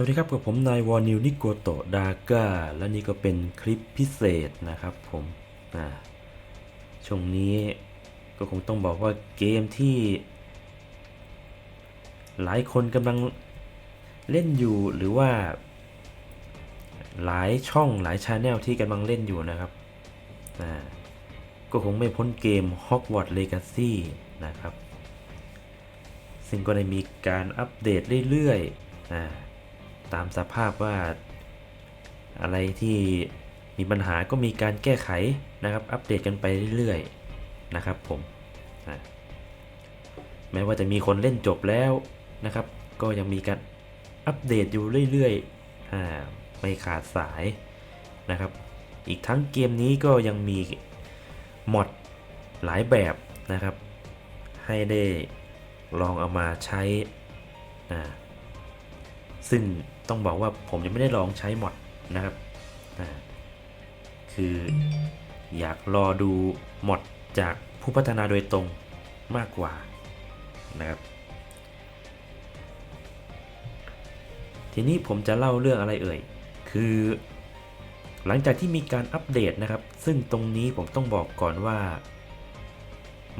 วัสดีครับกับผมนายวอนิวนิโกโตดาก้าและนี่ก็เป็นคลิปพิเศษนะครับผมช่วงนี้ก็คงต้องบอกว่าเกมที่ หลายคนกำลังเล่นอยู่หรือว่า หลายช่องหลายชาแนลที่กำลังเล่นอยู่นะครับก็คงไม่พ้นเกม Hogwarts Legacy นะครับ ซึ่งก็ได้มีการอัปเดตเรื่อยๆอ่า ตามสภาพว่า อะไรที่มีปัญหาก็มีการแก้ไขนะครับ อัปเดตกันไปเรื่อยๆนะครับผมแม้ว่าจะมีคนเล่นจบแล้วนะครับ ก็ยังมีการอัปเดตอยู่เรื่อยๆไม่ขาดสายนะครับ อีกทั้งเกมนี้ก็ยังมีมอดหลายแบบนะครับ ให้ได้ลองเอามาใช้อ่า ซึ่งต้องบอกว่าผมยังไม่ได้ลองใช้หมดนะครับ คืออยากรอดูหมดจากผู้พัฒนาโดยตรงมากกว่านะครับ ทีนี้ผมจะเล่าเรื่องอะไรเอ่ย คือหลังจากที่มีการอัปเดตนะครับ ซึ่งตรงนี้ผมต้องบอกก่อนว่า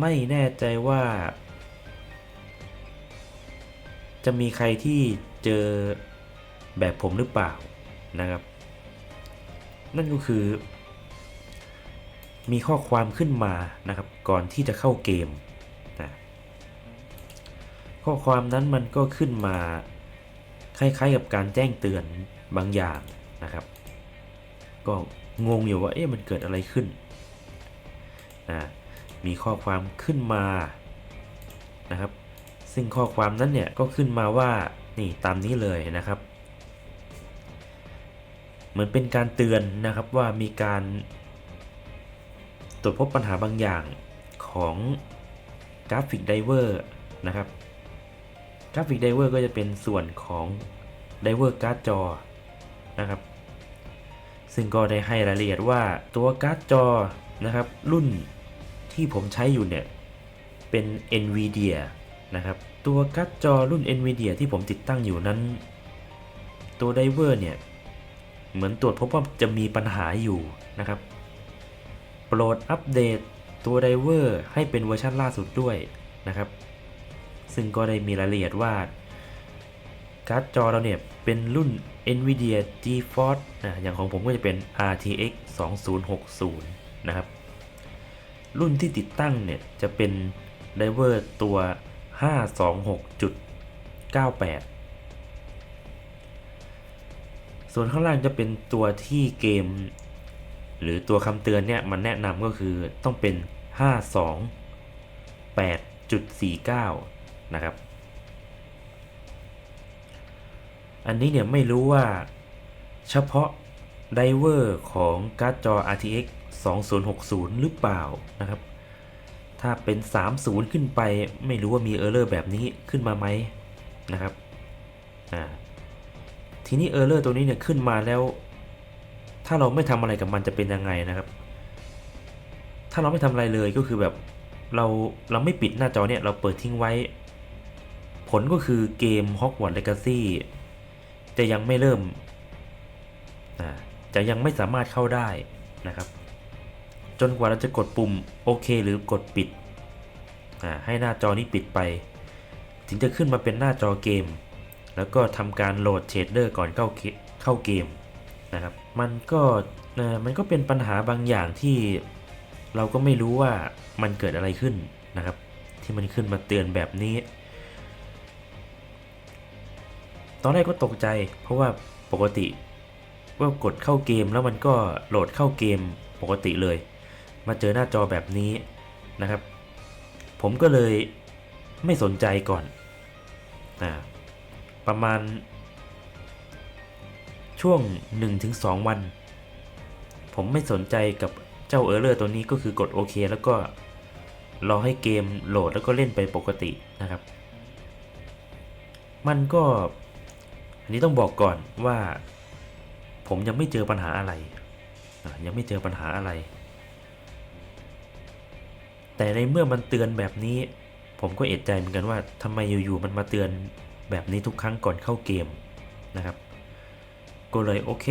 ไม่แน่ใจว่า จะมีใครที่ เจอแบบผมหรือเปล่านะครับ นั่นก็คือ มีข้อความขึ้นมานะครับ ก่อนที่จะเข้าเกมนะข้อความนั้นมันก็ขึ้นมาคล้ายๆกับการแจ้งเตือนบางอย่างนะครับ ก็งงอยู่ว่าเอ๊ะมันเกิดอะไรขึ้นนะมีข้อความขึ้นมานะครับ ซึ่งข้อความนั้นเนี่ยก็ขึ้นมาว่า นี่ตามนี้เลยนะครับ เหมือนเป็นการเตือนนะครับว่ามีการตรวจพบปัญหาบางอย่างของกราฟิกไดเวอร์นะครับกราฟิกไดเวอร์ก็จะเป็นส่วนของไดเวอร์การ์ดจอนะครับ ซึ่งก็ได้ให้รายละเอียดว่าตัวการ์ดจอนะครับรุ่นที่ผมใช้อยู่เนี่ย เป็น NVIDIA นะครับ ตัวการ์ดจอรุ่น NVIDIA ที่ผมติดตั้งอยู่นั้น ตัวไดเวอร์เนี่ย เหมือนตรวจพบว่าจะมีปัญหาอยู่นะครับ โปรดอัปเดตตัวไดเวอร์ให้เป็นเวอร์ชันล่าสุดด้วยนะครับ ซึ่งก็ได้มีรายละเอียดว่าการ์ดจอเราเนี่ย เป็นรุ่น NVIDIA GeForce นะ อย่างของผมก็จะเป็น RTX 2060 นะครับ รุ่นที่ติดตั้งเนี่ย จะเป็นไดเวอร์ตัว 526.98 ส่วนข้างล่างจะเป็นตัวที่เกม หรือตัวคำเตือนเนี่ย มันแนะนำก็คือต้องเป็น 528.49 นะครับ อันนี้เนี่ยไม่รู้ว่าเฉพาะไดเวอร์ของการ์ดจอ RTX 2060 หรือเปล่านะครับ ถ้าเป็น 30 ขึ้นไปไม่รู้ว่ามีเออร์เลอร์แบบนี้ขึ้นมาไหมนะครับอ่าทีนี้เออร์เลอร์ตัวนี้เนี่ยขึ้นมาแล้ว ถ้าเราไม่ทำอะไรกับมันจะเป็นยังไงนะครับ ถ้าเราไม่ทำอะไรเลยก็คือแบบเราเราไม่ปิดหน้าจอเนี่ยเราเปิดทิ้งไว้ ผลก็คือเกม Hogwarts Legacy จะยังไม่เริ่มจะยังไม่สามารถเข้าได้นะครับ จนกว่าเราจะกดปุ่มโอเคหรือกดปิด ให้หน้าจอนี้ปิดไป ถึงจะขึ้นมาเป็นหน้าจอเกม แล้วก็ทำการโหลดเชดเดอร์ก่อนเข้าเกเข้าเกมนะครับ มันก็มันก็เป็นปัญหาบางอย่างที่เราก็ไม่รู้ว่ามันเกิดอะไรขึ้นนะครับ ที่มันขึ้นมาเตือนแบบนี้ ตอนแรกก็ตกใจ เพราะว่าปกติว่ากดเข้าเกมแล้วมันก็โหลดเข้าเกมปกติเลย มาเจอหน้าจอแบบนี้นะครับ ผมก็เลยไม่สนใจก่อนอ่าประมาณ ช่วง 1-2 วัน ผมไม่สนใจกับเจ้าเออร์เลอร์ตัวนี้ก็คือกดโอเคแล้วก็รอให้เกมโหลดแล้วก็เล่นไปปกตินะครับ มันก็ อันนี้ต้องบอกก่อนว่า ผมยังไม่เจอปัญหาอะไร ยังไม่เจอปัญหาอะไร แต่ในเมื่อมันเตือนแบบนี้ ผมก็เอะใจเหมือนกันว่าทำไมอยู่ๆมันมาเตือนแบบนี้ทุกครั้งก่อนเข้าเกมนะครับ ก็เลยโอเค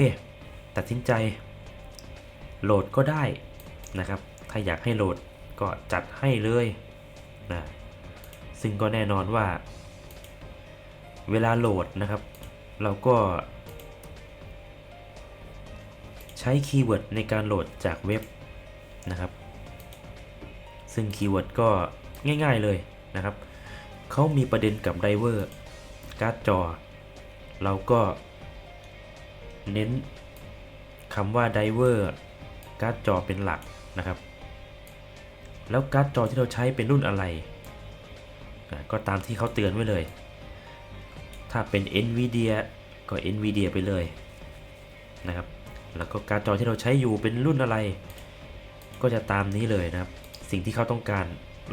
ตัดสินใจ โหลดก็ได้นะครับ ถ้าอยากให้โหลดก็จัดให้เลยนะซึ่งก็แน่นอนว่า เวลาโหลดนะครับ เราก็ใช้คีย์เวิร์ดในการโหลดจากเว็บนะครับ ซึ่งคีย์เวิร์ดก็ง่ายๆเลยนะครับเขามีประเด็นกับไดเวอร์การ์ดจอ เราก็เน้นคำว่าไดเวอร์การ์ดจอเป็นหลักนะครับ แล้วการ์ดจอที่เราใช้เป็นรุ่นอะไร ก็ตามที่เขาเตือนไว้เลย ถ้าเป็น NVIDIA ก็ NVIDIA ไปเลยนะครับ แล้วก็การ์ดจอที่เราใช้อยู่เป็นรุ่นอะไร ก็จะตามนี้เลยนะครับ สิ่งที่เขาต้องการ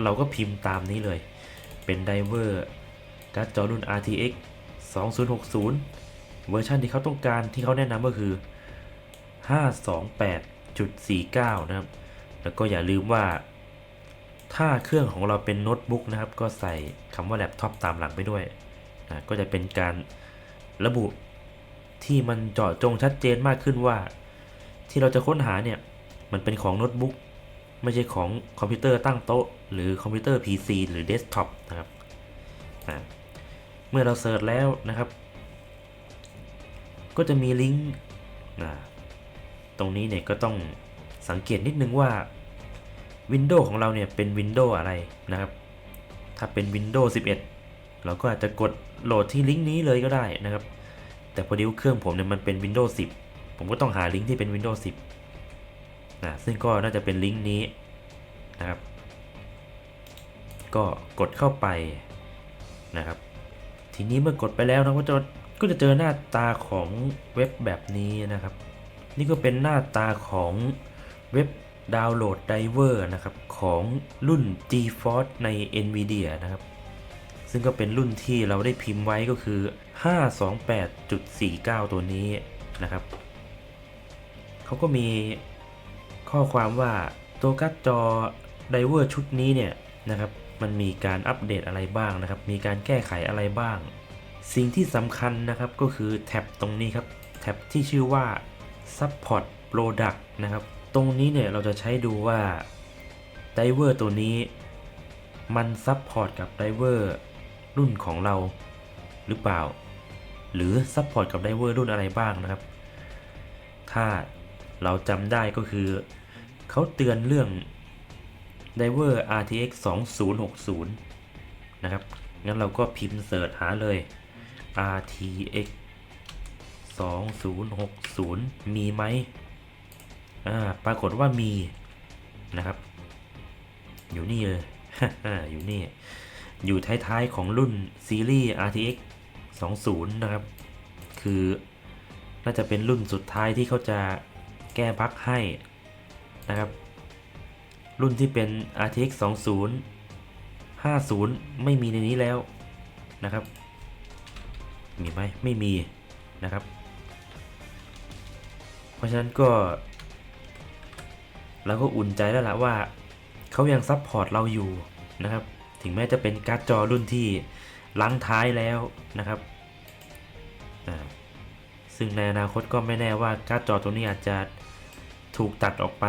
เราก็พิมพ์ตามนี้เลย เป็นไดเวอร์การ์ดจอรุ่น RTX 2060 เวอร์ชันที่เขาต้องการที่เขาแนะนำก็คือ 528.49 นะครับ แล้วก็อย่าลืมว่า ถ้าเครื่องของเราเป็นโน้ตบุ๊กนะครับ ก็ใส่คำว่าแล็ปท็อปตามหลังไปด้วยนะก็จะเป็นการระบุที่มันเจาะจงชัดเจนมากขึ้นว่า ที่เราจะค้นหาเนี่ย มันเป็นของโน้ตบุ๊ก ไม่ใช่ของคอมพิวเตอร์ตั้งโต๊ะ หรือคอมพิวเตอร์ PC หรือเดสก์ท็อปนะครับเมื่อเราเสิร์ชแล้วนะครับ ก็จะมีลิงก์ตรงนี้เนี่ยก็ต้องสังเกตนิดนึงว่า Windows ของเราเนี่ยเป็น Windows อะไรนะครับ ถ้าเป็น Windows 11 เราก็อาจจะกดโหลดที่ลิงก์นี้เลยก็ได้นะครับ แต่พอดีว่าเครื่องผมเนี่ยมันเป็น Windows 10 ผมก็ต้องหาลิงก์ที่เป็น Windows 10 นะซึ่งก็น่าจะเป็นลิงก์นี้นะครับ ก็กดเข้าไปนะครับ ทีนี้เมื่อกดไปแล้วนะก็จะก็จะเจอหน้าตาของเว็บแบบนี้นะครับ นี่ก็เป็นหน้าตาของเว็บดาวน์โหลดไดเวอร์นะครับของรุ่น GeForce ใน NVIDIA นะครับ ซึ่งก็เป็นรุ่นที่เราได้พิมพ์ไว้ก็คือ 528.49 ตัวนี้นะครับ เขาก็มี ข้อความว่าตัวการ์ดจอไดเวอร์ชุดนี้เนี่ยนะครับมันมีการอัปเดตอะไรบ้างนะครับ มีการแก้ไขอะไรบ้าง สิ่งที่สำคัญนะครับก็คือแท็บตรงนี้ครับ แท็บที่ชื่อว่า Support Product นะครับ ตรงนี้เนี่ยเราจะใช้ดูว่าไดเวอร์ตัวนี้ มันซับพอร์ตกับไดเวอร์รุ่นของเราหรือเปล่า หรือซับพอร์ตกับไดเวอร์รุ่นอะไรบ้างนะครับ ถ้าเราจำได้ก็คือ เขาเตือนเรื่อง d i v e r RTX 2060 นะครับ งั้นเราก็พิมพ์เสิร์ชหาเลย RTX 2060 มีไหมอ่าปรากฏว่ามีนะครับ อยู่นี่เลย อยู่นี่ อยู่ท้ายๆของรุ่นซีรีส์ RTX 20 นะครับ คือน่าจะเป็นรุ่นสุดท้ายที่เขาจะแก้บั๊กให้ นะครับ รุ่นที่เป็น RTX 20 50 ไม่มีในนี้แล้วนะครับ มีไหมไม่มีนะครับ เพราะฉะนั้นก็เราก็อุ่นใจแล้วล่ะว่าเขายังซัพพอร์ตเราอยู่นะครับ ถึงแม้จะเป็นการ์ดจอรุ่นที่ลังท้ายแล้วนะครับ ซึ่งในอนาคตก็ไม่แน่ว่าการ์ดจอตัวนี้อาจจะ ถูกตัดออกไป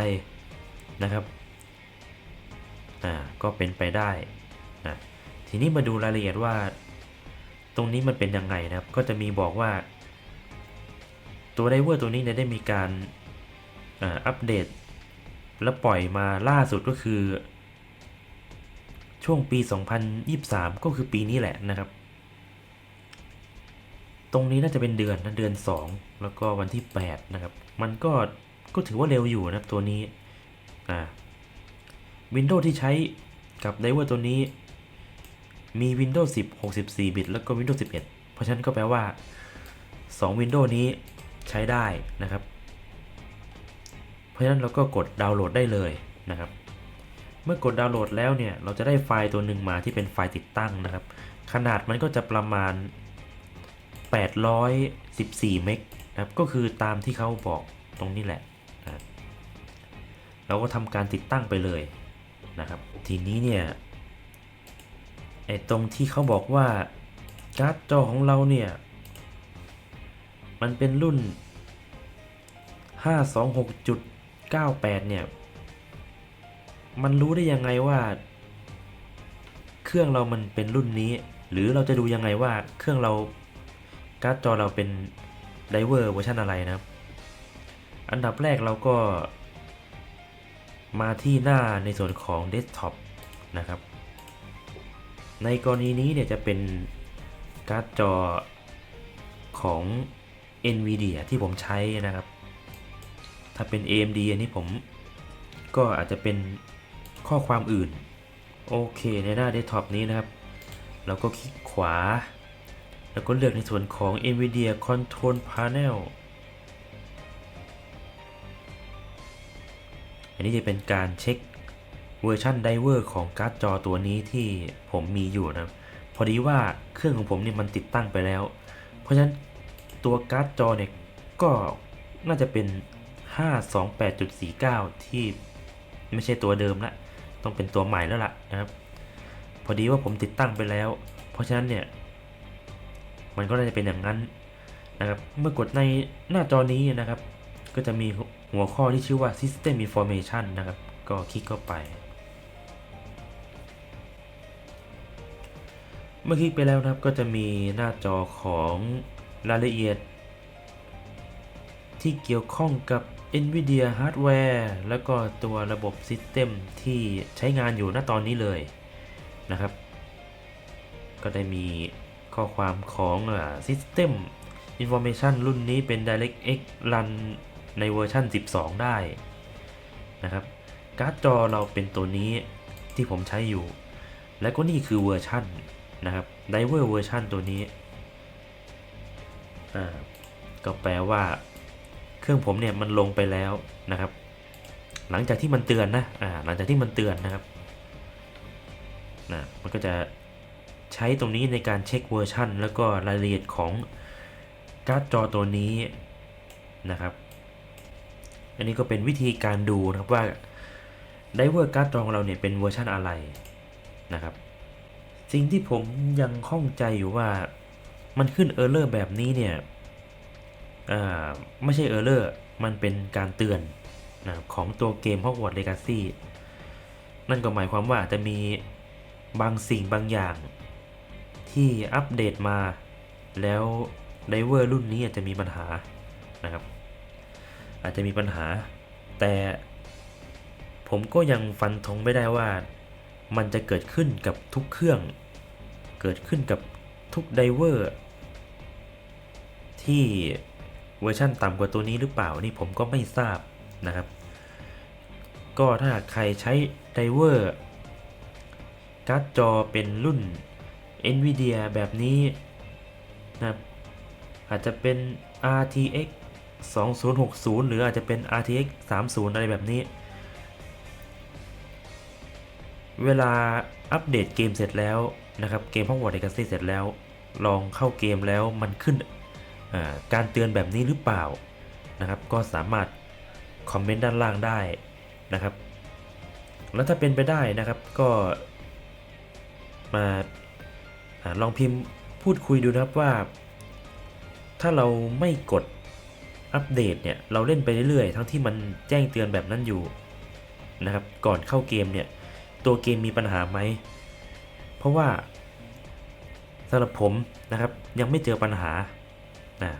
นะครับ อ่า ก็เป็นไปได้นะทีนี้มาดูรายละเอียดว่า ตรงนี้มันเป็นยังไงนะครับ ก็จะมีบอกว่า ตัวไดเวอร์ตัวนี้เนี่ยได้มีการอ่าอัปเดต แล้วปล่อยมาล่าสุดก็คือ ช่วงปี 2023 ก็คือปีนี้แหละนะครับ ตรงนี้น่าจะเป็นเดือนนะเดือน 2 แล้วก็วันที่ 8 นะครับ มันก็ ก็ถือว่าเร็วอยู่นะครับตัวนี้อ่า Windows ที่ใช้กับ Driver ตัวนี้ มี Windows 10 64 บิต แล้วก็ Windows 11 เพราะฉะนั้นก็แปลว่า 2 Windows นี้ใช้ได้นะครับ เพราะฉะนั้นเราก็กดดาวน์โหลดได้เลยนะครับ เมื่อกดดาวน์โหลดแล้วเนี่ย เราจะได้ไฟล์ตัวหนึ่งมาที่เป็นไฟล์ติดตั้งนะครับ ขนาดมันก็จะประมาณ 814 เมกนะครับ ก็คือตามที่เขาบอกตรงนี้แหละ เราก็ทำการติดตั้งไปเลยนะครับ ทีนี้เนี่ยไอ้ตรงที่เขาบอกว่าการ์ดจอของเราเนี่ย มันเป็นรุ่น 526.98 เนี่ย มันรู้ได้ยังไงว่า เครื่องเรามันเป็นรุ่นนี้ หรือเราจะดูยังไงว่าเครื่องเราการ์ดจอเราเป็นไดเวอร์เวอร์ชันอะไรนะ อันดับแรกเราก็ มาที่หน้าในส่วนของเดสก์ท็อปนะครับ ในกรณีนี้เนี่ยจะเป็นการ์ดจอของ NVIDIA ที่ผมใช้นะครับ ถ้าเป็น AMD อันนี้ผมก็อาจจะเป็นข้อความอื่น โอเคในหน้าเดสก์ท็อปนี้นะครับ เราก็คลิกขวา แล้วก็เลือกในส่วนของ NVIDIA Control Panel นนี้จะเป็นการเช็คเวอร์ชันไดเวอร์ของการ์ดจอตัวนี้ที่ผมมีอยู่นะครับพอดีว่าเครื่องของผมเนี่ยมันติดตั้งไปแล้ว เพราะฉะนั้นตัวการ์ดจอเนี่ยก็น่าจะเป็น 528.49 ที่ไม่ใช่ตัวเดิมละต้องเป็นตัวใหม่แล้วล่ะนะครับ พอดีว่าผมติดตั้งไปแล้ว เพราะฉะนั้นเนี่ยมันก็น่าจะเป็นอย่างนั้นนะครับ เมื่อกดในหน้าจอนี้นะครับ ก็จะมี หัวข้อที่ชื่อว่า System Information นะครับ ก็คลิกเข้าไป เมื่อคลิกไปแล้วนะครับ ก็จะมีหน้าจอของรายละเอียด ที่เกี่ยวข้องกับ NVIDIA Hardware แล้วก็ตัวระบบ System ที่ใช้งานอยู่ณตอนนี้เลยนะครับ ก็ได้มีข้อความของ System Information รุ่นนี้เป็น DirectX Run ในเวอร์ชัน12 ได้นะครับ การ์ดจอเราเป็นตัวนี้ที่ผมใช้อยู่ และก็นี่คือเวอร์ชันนะครับ Driver เวอร์ชันตัวนี้อ่าก็แปลว่าเครื่องผมเนี่ยมันลงไปแล้วนะครับ หลังจากที่มันเตือนนะอ่าหลังจากที่มันเตือนนะครับนะมันก็จะใช้ตรงนี้ในการเช็คเวอร์ชันแล้วก็รายละเอียดของการ์ดจอตัวนี้นะครับ อันนี้ก็เป็นวิธีการดูนะครับว่าไดเวอร์การ์ดจอของเราเนี่ยเป็นเวอร์ชันอะไรนะครับ สิ่งที่ผมยังข้องใจอยู่ว่ามันขึ้นเออร์เลอร์แบบนี้เนี่ยไม่ใช่เออร์เลอร์มันเป็นการเตือนนะของตัวเกม Hogwarts Legacy นั่นก็หมายความว่าจะมีบางสิ่งบางอย่างที่อัปเดตมา แล้วไดเวอร์รุ่นนี้อาจจะมีปัญหานะครับ อาจจะมีปัญหา แต่ผมก็ยังฟันธงไม่ได้ว่า มันจะเกิดขึ้นกับทุกเครื่อง เกิดขึ้นกับทุกไดเวอร์ที่เวอร์ชั่นต่ำกว่าตัวนี้หรือเปล่านี่ผมก็ไม่ทราบนะครับ ก็ถ้าใครใช้ไดเวอร์การ์ดจอเป็นรุ่น NVIDIA แบบนี้นะครับอาจจะเป็น RTX 2060 หรืออาจจะเป็น RTX 30 อะไรแบบนี้ เวลาอัปเดตเกมเสร็จแล้วนะครับเกม Hogwarts Legacy เสร็จแล้ว ลองเข้าเกมแล้วมันขึ้นการเตือนแบบนี้หรือเปล่านะครับ ก็สามารถคอมเมนต์ด้านล่างได้นะครับ แล้วถ้าเป็นไปได้นะครับก็มาอาลองพิมพ์พูดคุยดูนะครับว่า ถ้าเราไม่กด อัปเดตเนี่ยเราเล่นไปเรื่อยๆ ทั้งที่มันแจ้งเตือนแบบนั้นอยู่นะครับ ก่อนเข้าเกมเนี่ยตัวเกมมีปัญหาไหม เพราะว่าสำหรับผมนะครับยังไม่เจอปัญหานะ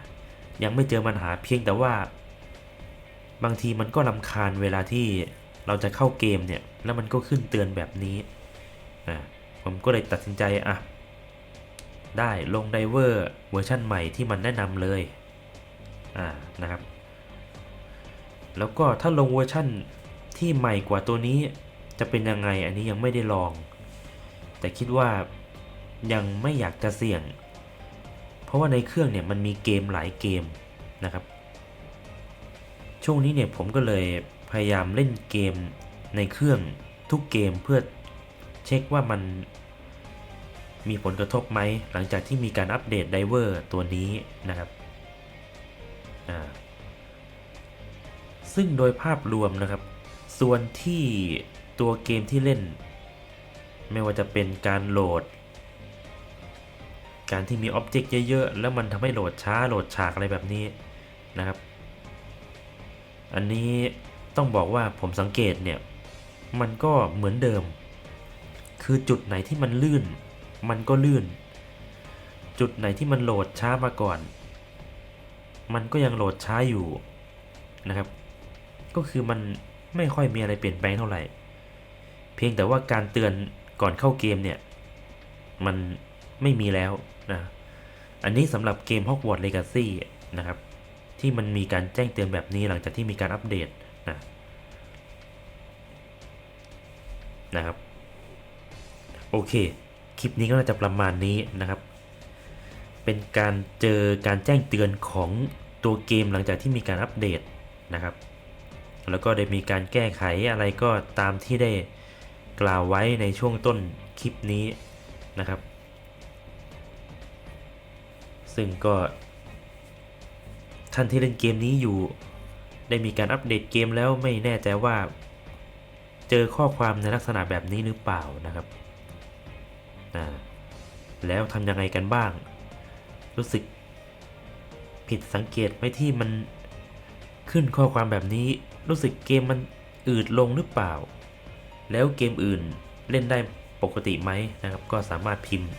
ยังไม่เจอปัญหาเพียงแต่ว่า บางทีมันก็ลำคาญเวลาที่เราจะเข้าเกมเนี่ยแล้วมันก็ขึ้นเตือนแบบนี้นะผมก็เลยตัดสินใจอะได้ลงไดเวอร์เวอร์ชันใหม่ที่มันแนะนำเลย อ่านะครับ แล้วก็ถ้าลงเวอร์ชั่นที่ใหม่กว่าตัวนี้จะเป็นยังไงอันนี้ยังไม่ได้ลอง แต่คิดว่ายังไม่อยากจะเสี่ยง เพราะว่าในเครื่องเนี่ยมันมีเกมหลายเกมนะครับ ช่วงนี้เนี่ยผมก็เลยพยายามเล่นเกมในเครื่องทุกเกมเพื่อเช็คว่ามันมีผลกระทบไหมหลังจากที่มีการอัปเดตไดเวอร์ตัวนี้นะครับ ซึ่งโดยภาพรวมนะครับ ส่วนที่ตัวเกมที่เล่น ไม่ว่าจะเป็นการโหลด การที่มีอ็อบเจกต์เยอะๆ แล้วมันทำให้โหลดช้าโหลดฉากอะไรแบบนี้นะครับ อันนี้ต้องบอกว่าผมสังเกตเนี่ย มันก็เหมือนเดิม คือจุดไหนที่มันลื่น มันก็ลื่น จุดไหนที่มันโหลดช้ามาก่อน มันก็ยังโหลดช้าอยู่นะครับ ก็คือมันไม่ค่อยมีอะไรเปลี่ยนแปลงเท่าไหร่ เพียงแต่ว่าการเตือนก่อนเข้าเกมเนี่ย มันไม่มีแล้วนะ อันนี้สำหรับเกม Hogwarts Legacy นะครับ ที่มันมีการแจ้งเตือนแบบนี้หลังจากที่มีการอัปเดตนะนะครับ โอเค คลิปนี้ก็น่าจะประมาณนี้นะครับ เป็นการเจอการแจ้งเตือนของ ตัวเกมหลังจากที่มีการอัปเดตนะครับ แล้วก็ได้มีการแก้ไขอะไรก็ตามที่ได้กล่าวไว้ในช่วงต้นคลิปนี้นะครับ ซึ่งก็ท่านที่เล่นเกมนี้อยู่ ได้มีการอัปเดตเกมแล้วไม่แน่ใจว่า เจอข้อความในลักษณะแบบนี้หรือเปล่านะครับแล้วทำยังไงกันบ้าง รู้สึก ผิดสังเกตไหมที่มันขึ้นข้อความแบบนี้รู้สึกเกมมันอืดลงหรือเปล่า แล้วเกมอื่นเล่นได้ปกติไหมนะครับ ก็สามารถพิมพ์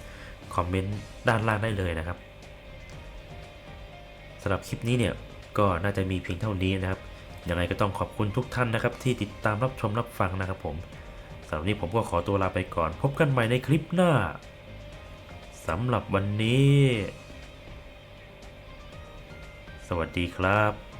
คอมเมนต์ด้านล่างได้เลยนะครับสำหรับคลิปนี้เนี่ยก็น่าจะมีเพียงเท่านี้นะครับยังไงก็ต้องขอบคุณทุกท่านนะครับ ที่ติดตามรับชมรับฟังนะครับผมสำหรับนี้ผมก็ขอตัวลาไปก่อน พบกันใหม่ในคลิปหน้าสำหรับวันนี้ วัสดีครับ